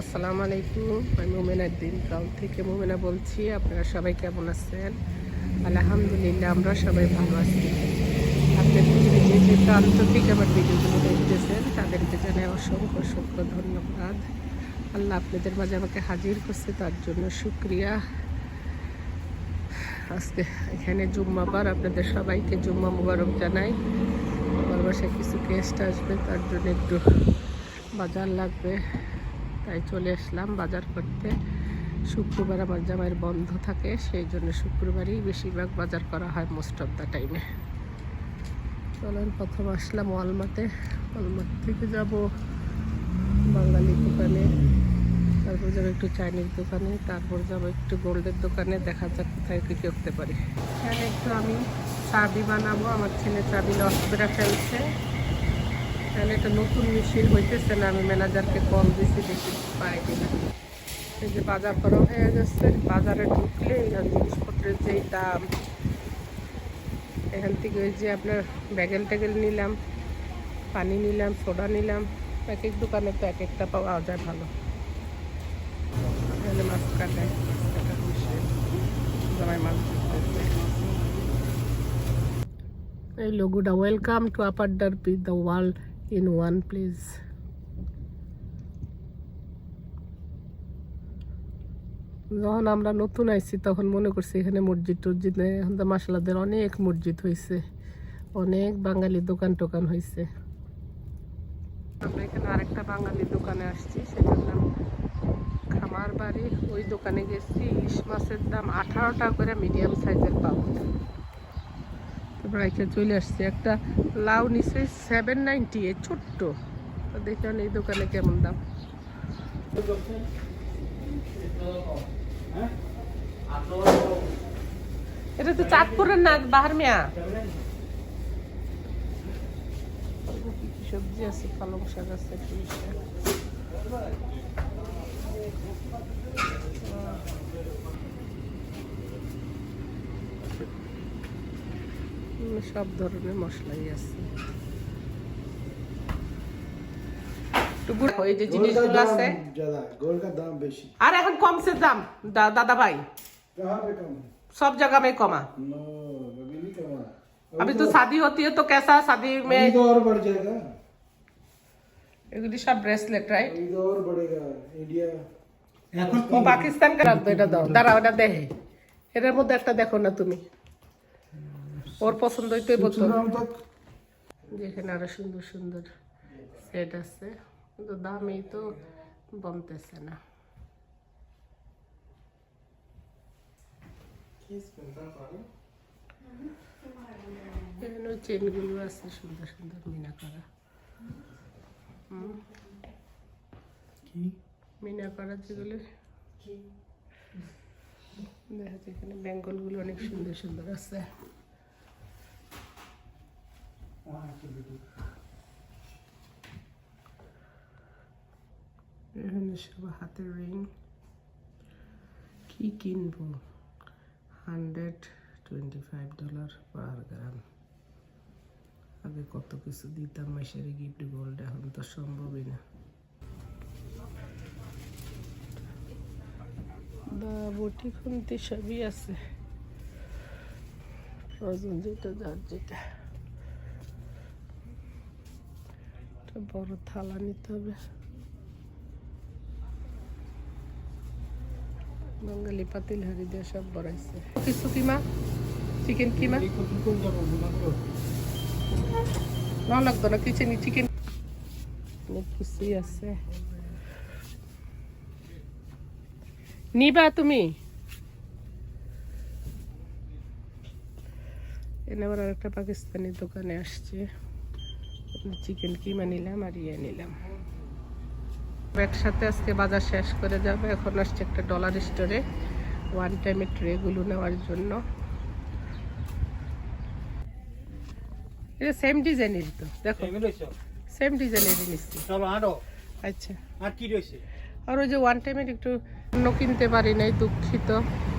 আসসালামু আলাইকুম, আমি মোমেনার দিন গাঁও থেকে মোমেনা বলছি, আপনারা সবাই কেমন আছেন? আলহামদুলিল্লাহ, আমরা সবাই ভালো আছি। আপনাদের যে যে প্রান্ত থেকে আমার ভিডিওগুলো দেখতেছেন, তাদেরকে জানাই অসংখ্য অসংখ্য ধন্যবাদ। আল্লাহ আপনাদের মাঝে আমাকে হাজির করছে, তার জন্য শুক্রিয়া। আজকে এখানে জুম্মাবার আপনাদের সবাইকে জুম্মা মুবারক জানাই। আমার বাসায় কিছু গেস্ট আসবে, তার জন্য একটু বাজার লাগবে। তাই চলে আসলাম বাজার করতে। শুক্রবার আমার জামাইয়ের বন্ধ থাকে, সেই জন্য শুক্রবারই বেশিরভাগ বাজার করা হয় মোস্ট অফ দ্য টাইমে চলেন, প্রথম আসলাম ওয়ালমার্টে ওয়ালমার্ট থেকে যাব বাঙালি দোকানে, তারপর যাব একটু চাইনিজ দোকানে, তারপর যাব একটু গোল্ডের দোকানে, দেখা যাক কোথায় কী করতে পারি। এখানে একটু আমি চাবি বানাবো, আমার ছেলে চাবি লস করে ফেলছে। এখানে একটা নতুন মেশিন হইতেছে না, আমি ম্যানেজারকে কল দিছি, দেখি পাই কিনা। এই যে বাজার করা হয়ে যাচ্ছে, বাজারে ঢুকলে জিনিসপত্রের যেই দাম, এখান থেকে ওই যে আপনার ব্যাগেল ট্যাগেল নিলাম, পানি নিলাম, সোডা নিলাম এক এক দোকানে তো এক একটা পাওয়া যায় ভালো। এখানে মাছ কাটায় জামাই মাছ ধরতেছে। এই লোগোটা welcome to upper Darby the in one place যখন আমরা নতুন আইছি, তখন মনে করছি এখানে মসজিদ টসজিদ নেই। এখন তো মাসালাদের অনেক মসজিদ হয়েছে অনেক বাঙালি দোকান টোকান হয়েছে আমরা এখানে আরেকটা বাঙালি দোকানে আসছি, সেটার নাম খামার বাড়ি ওই দোকানে গেছি, ইলিশ মাছের দাম আঠারো টাকা করে মিডিয়াম সাইজের পাউন্ড এখানে চলে আসছে। একটা লাউ নিচে সেভেন নাইনটি এ ছোট্ট। দেখেন এই দোকানে কেমন দাম। এটা তো চাঁদপুরের না বাহার মিয়া। সবজি আছে? পালং শাক আছে শাক। হুম, সব ধরনের মশলাই আছে একটু বুড়ো এই যে জিনিসগুলো আছে ज्यादा है गोल्ड का दाम बेशी আর এখন কমছে দাম দা- দাদা ভাই कहाँ पे कम है सब जगह में कमा नो अभी नहीं कमा अभी तो शादी होती है तो कैसा शादी अभी में तो और बढ़ जाएगा এগুলি সব ব্রেসলেট রাইট अभी तो और बढ़ेगा इंडिया ও পাকিস্তান কে রাখবে এটা দাও দাঁড়াও এটা দেখে এটার মধ্যে একটা দেখো না তুমি ওর পছন্দ হইতে বলতো যেখানে আরও সুন্দর সুন্দর সেট আছে। কিন্তু দামেই তো কমতেছে না। এখানে চেনগুলো আছে সুন্দর সুন্দর মিনা করা। মিনা করা যেগুলো। দেখা এখানে অনেক সুন্দর সুন্দর আছে। এখানে সব হাতের রিং কি কিনবো hundred twenty five dollar per gram আগে কত কিছু দিতাম, মাসের গিফট গোল্ড এখন তো সম্ভবই না। বা বটি খুনতে সবই আছে। প্রয়োজন যেটা, যার যেটা। একটা বড় থালা নিতে হবে। বাঙালি পাতিল হাড়ি দিয়ে সব বড়াইছে কিছু কিমা চিকেন কিমা না লাগতো না কিচেনি চিকেন অনেক কিছুই আছে। নিবা তুমি। এনে আবার আরেকটা পাকিস্তানি দোকানে আসছে। চিকেন কিমা নিলাম আর ইয়ে নিলাম একসাথে আজকে বাজার শেষ করে যাবে। এখন আসছে একটা ডলার স্টোরে ওয়ান টাইমের ট্রেগুলো নেওয়ার জন্য। এটা সেম ডিজাইনের তো। দেখো। সেম ডিজাইনের নিচ্ছি। আচ্ছা। আর কি রয়েছে? আর ওই যে ওয়ান টাইমের একটু অন্য কিনতে পারি নাই দুঃখিত।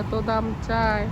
এত দাম চায়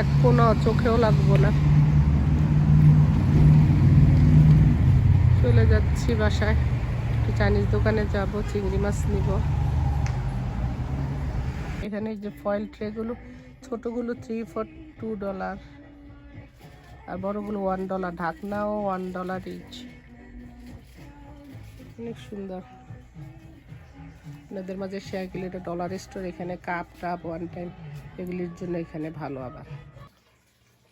এক কোনো চোখেও লাগবো না। চলে যাচ্ছি বাসায়। একটু চাইনিজ দোকানে যাব, চিংড়ি মাছ নিব। এখানে যে ফয়েল ট্রেগুলো ছোটোগুলো থ্রি ফর টু ডলার আর বড়গুলো ওয়ান ডলার ঢাকনাও ওয়ান ডলার ইচ অনেক সুন্দর। আপনাদের মাঝে শেয়ার করলে এটা ডলার স্টোর এখানে কাপ টাপ ওয়ান টাইম এগুলির জন্য এখানে ভালো আবার।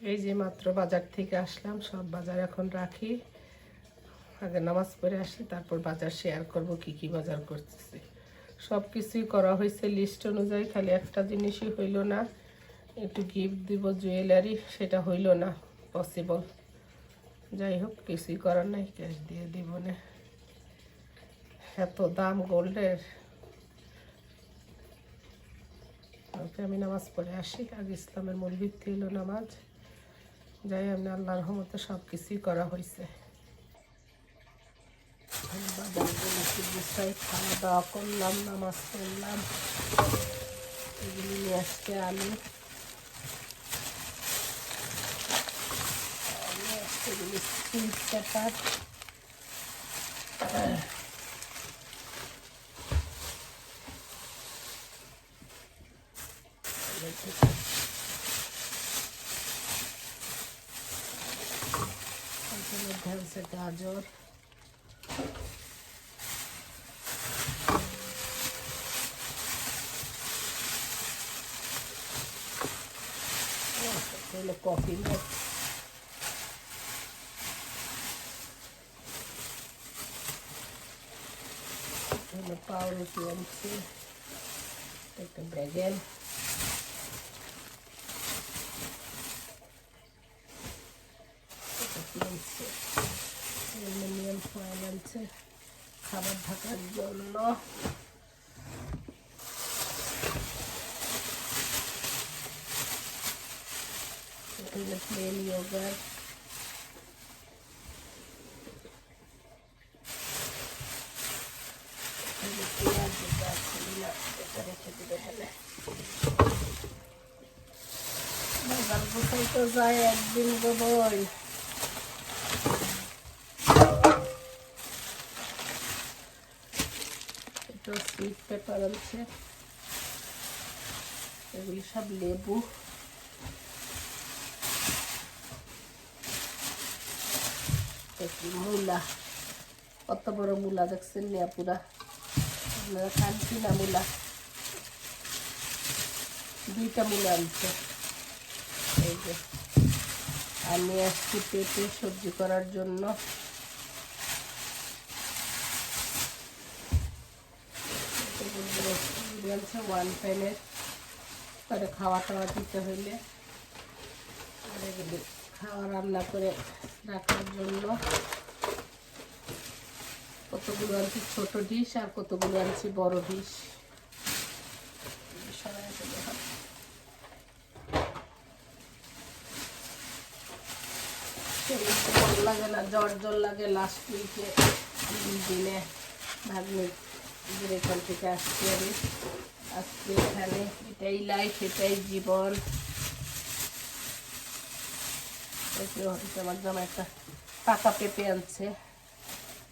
এই যে মাত্র বাজার থেকে আসলাম, সব বাজার এখন রাখি। আগে নামাজ পড়ে আসি, তারপর বাজার শেয়ার করব, কি কি বাজার করতেছি। সব কিছুই করা হয়েছে লিস্ট অনুযায়ী, খালি একটা জিনিসই হইল না। একটু গিফট দিব জুয়েলারি সেটা হইল না পসিবল যাই হোক, কিছুই করার নাই ক্যাশ দিয়ে দিব না। এত দাম গোল্ডের। ওকে, আমি নামাজ পড়ে আসি। আগে ইসলামের মূল ভিত্তি হলো নামাজ। যাই আমি আল্লাহর রহমতে সব কিছুই করা হয়েছে গুছাই খাওয়া দাওয়া করলাম নামাজ পড়লাম এগুলি নিয়ে আসছে আলু নিয়ে আসছে এগুলি সুইট পেপার এর মধ্যে আছে গাজর হলো কফি মেট হলো পাউরুটি আনছি, একটা ব্যাগেল। অ্যালুমিনিয়াম ফয়েল আনছে। খাবার ঢাকার জন্য। এটা প্লেন ইয়োগার্ট পেঁয়াজ যেটা আছে এটা রেখে দিবে হলে বাজার গোসাই তো যায় একদিন গো বই এটা সুইট পেপার আছে এগুলি সব লেবু মূলা। কত বড় মূলা দেখছেন নিয়া পুরা আপনারা খান কিনা মূলা? দুইটা মূলা আনছে। এই যে, আমি আসছি পেঁপে সবজি করার জন্য আনছে ওয়ান টাইমের তাহলে খাওয়া টাওয়া দিতে হইলে। খাওয়া রান্না করে রাখার জন্য কতগুলো আনছি? ছোট ডিশ আর কতগুলো আনছি? বড় ডিশ। লাগে না, জ্বর জ্বর লাগে লাস্ট উইকে দিনে ভাগ্নে এখান থেকে আসছি আমি আজকে এখানে এটাই লাইফ এটাই জীবন। আমার জামা একটা পাকা পেঁপে আনছে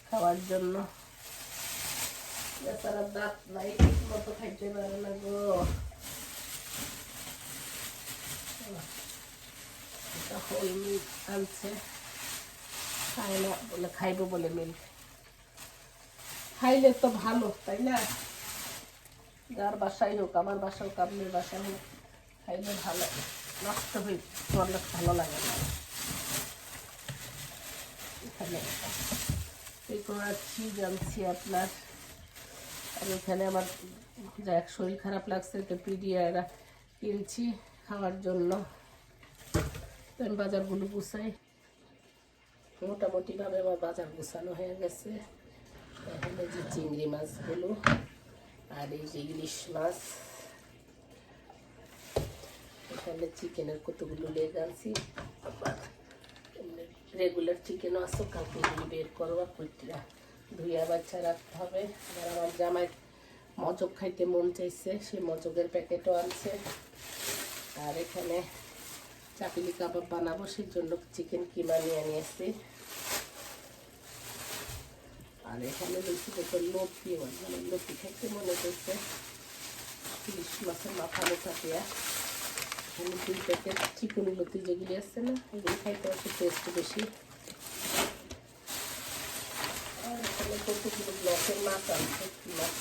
খাওয়ার জন্য। তারা দাঁত নাই ঠিক মতো খাইতে পারে না গো হোল মিল্ক আনছে খায় না বলে খাইবো বলে মিল্ক খাইলে তো ভালো তাই না যার বাসায় হোক আমার বাসা হোক আপনার বাসা হোক খাইলে ভালো নষ্ট হয়ে করলে ভালো লাগে না এখানে এই করাচ্ছি জানছি আপনার? আর এখানে আমার যাক শরীর খারাপ লাগছে তো পিডিয়ারা কিনছি খাওয়ার জন্য। আমি বাজারগুলো গুছাই। মোটামুটিভাবে আমার বাজার গুছানো হয়ে গেছে। এখানে যে চিংড়ি মাছগুলো আর এই যে ইলিশ মাছ। এখানে চিকেনের কতগুলো লেগ আনছি। আবার রেগুলার চিকেনও আছে, কালকে বের করবা কুইটরা। ধুইয়া বাচ্চা রাখতে হবে। আবার আমার জামাই মজক খাইতে মন চাইছে, সেই মজকের প্যাকেটও আনছে। আর এখানে চাপিলি কাবাব বানাবো, সেই জন্য চিকেন কিমা নিয়ে নিয়েছি। আর এখানে লুচি দেখো লতি মানে লতি খাইতে মনে করছে। ইলিশ মাছের মাথা মোথা দেওয়া এখানে দুই প্যাকেট চিকন লতি যেগুলি আছে না, এগুলি খাইতে একটু টেস্ট বেশি আর এখানে কতগুলো ব্লকের মাছ আছে মাছ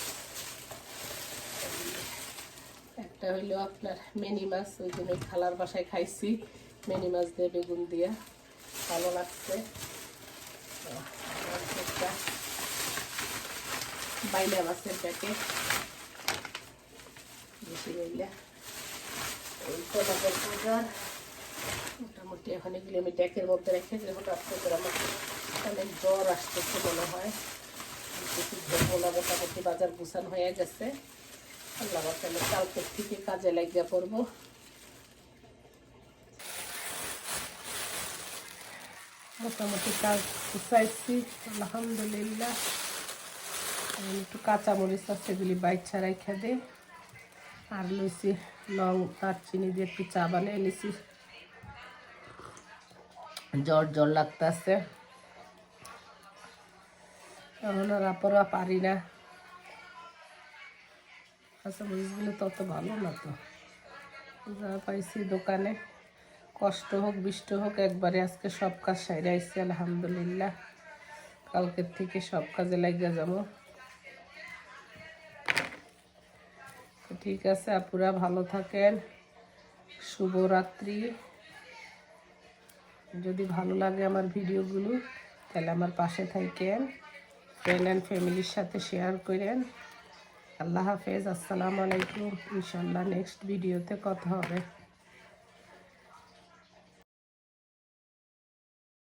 একটা হইল আপনার মেনি মাছ, ওই ওই খালার বাসায় খাইছি। মেনি মাছ দিয়ে বেগুন দিয়া। ভালো লাগছে। বাইলা মাছের প্যাকেট বেশি বাইলা। এই বাজার মোটামুটি এখন এগুলি আমি ডেকের মধ্যে রেখে যে হঠাৎ করে আমার অনেক জ্বর আসতেছে মনে হয়। মোটামুটি বাজার গুছান হয়ে গেছে। আল্লাহ বাঁচালে কালকের থেকে কাজে লাগিয়ে পড়ব। মোটামুটি কাজ গুছাইছি, আলহামদুলিল্লাহ। একটু কাঁচামরিচ আছে, এগুলি বাইক ছাড়াই খেদে আর লইছি লং আর চিনি দিয়ে একটু চা বানিয়ে নিছি। জ্বর জ্বর লাগতেছে। এখন আর আপরা পারি না। কাঁচা মরিচগুলো তত ভালো না তো। যা পাইছি দোকানে। কষ্ট হোক, বৃষ্টি হোক, একবারে আজকে সব কাজ সাইরে আইসি আলহামদুলিল্লাহ। কালকের থেকে সব কাজে লাগিয়ে যাব। ঠিক আছে, আপুরা ভালো থাকেন। শুভরাত্রি। যদি ভালো লাগে আমার ভিডিওগুলো, তাহলে আমার পাশে থাকেন ফ্রেন্ড অ্যান্ড ফ্যামিলির সাথে শেয়ার করেন। আল্লাহ হাফেজ, আসসালামু আলাইকুম। ইনশাল্লাহ নেক্সট ভিডিওতে কথা হবে।